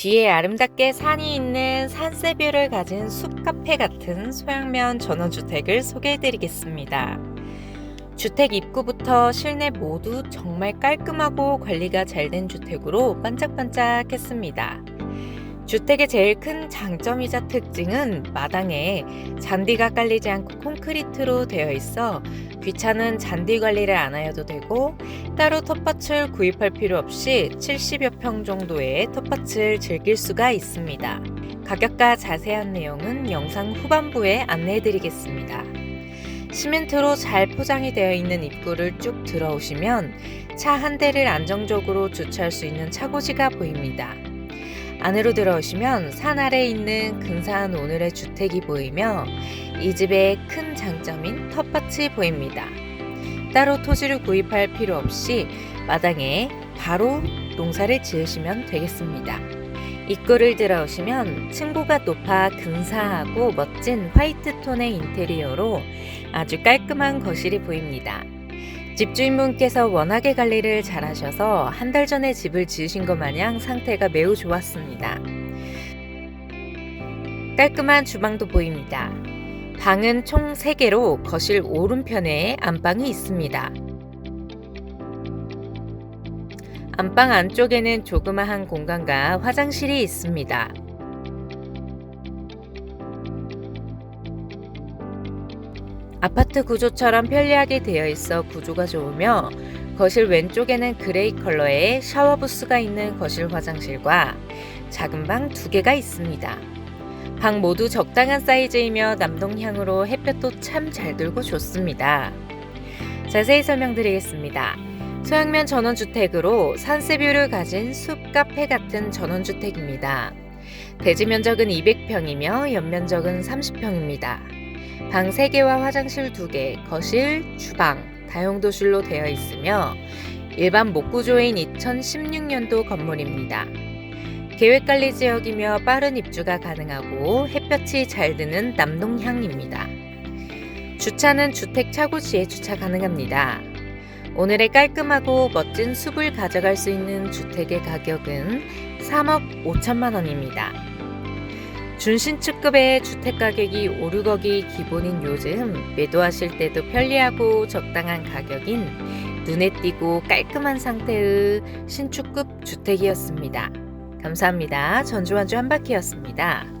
뒤에 아름답게 산이 있는 산세뷰를 가진 숲카페 같은 소양면 전원주택을 소개해드리겠습니다. 주택 입구부터 실내 모두 정말 깔끔하고 관리가 잘 된 주택으로 반짝반짝했습니다. 주택의 제일 큰 장점이자 특징은 마당에 잔디가 깔리지 않고 콘크리트로 되어 있어 귀찮은 잔디 관리를 안 하여도 되고 따로 텃밭을 구입할 필요 없이 70여 평 정도의 텃밭을 즐길 수가 있습니다. 가격과 자세한 내용은 영상 후반부에 안내해 드리겠습니다. 시멘트로 잘 포장이 되어 있는 입구를 쭉 들어오시면 차 한 대를 안정적으로 주차할 수 있는 차고지가 보입니다. 안으로 들어오시면 산 아래에 있는 근사한 오늘의 주택이 보이며 이 집의 큰 장점인 텃밭이 보입니다. 따로 토지를 구입할 필요 없이 마당에 바로 농사를 지으시면 되겠습니다. 입구를 들어오시면 층고가 높아 근사하고 멋진 화이트 톤의 인테리어로 아주 깔끔한 거실이 보입니다. 집주인분께서 워낙에 관리를 잘하셔서 한 달 전에 집을 지으신 것 마냥 상태가 매우 좋았습니다. 깔끔한 주방도 보입니다. 방은 총 3개로 거실 오른편에 안방이 있습니다. 안방 안쪽에는 조그마한 공간과 화장실이 있습니다. 아파트 구조처럼 편리하게 되어 있어 구조가 좋으며 거실 왼쪽에는 그레이 컬러의 샤워 부스가 있는 거실 화장실과 작은 방 두 개가 있습니다. 방 모두 적당한 사이즈이며 남동향으로 햇볕도 참 잘 들고 좋습니다. 자세히 설명드리겠습니다. 소양면 전원주택으로 산세뷰를 가진 숲 카페 같은 전원주택입니다. 대지 면적은 200평이며 연면적은 30평입니다. 방 3개와 화장실 2개, 거실, 주방, 다용도실로 되어 있으며 일반 목구조인 2016년도 건물입니다. 계획관리 지역이며 빠른 입주가 가능하고 햇볕이 잘 드는 남동향입니다. 주차는 주택 차고지에 주차 가능합니다. 오늘의 깔끔하고 멋진 숲을 가져갈 수 있는 주택의 가격은 3억 5천만 원입니다. 준신축급의 주택 가격이 오르거기 기본인 요즘 매도하실 때도 편리하고 적당한 가격인 눈에 띄고 깔끔한 상태의 신축급 주택이었습니다. 감사합니다. 전주완주 한바퀴였습니다.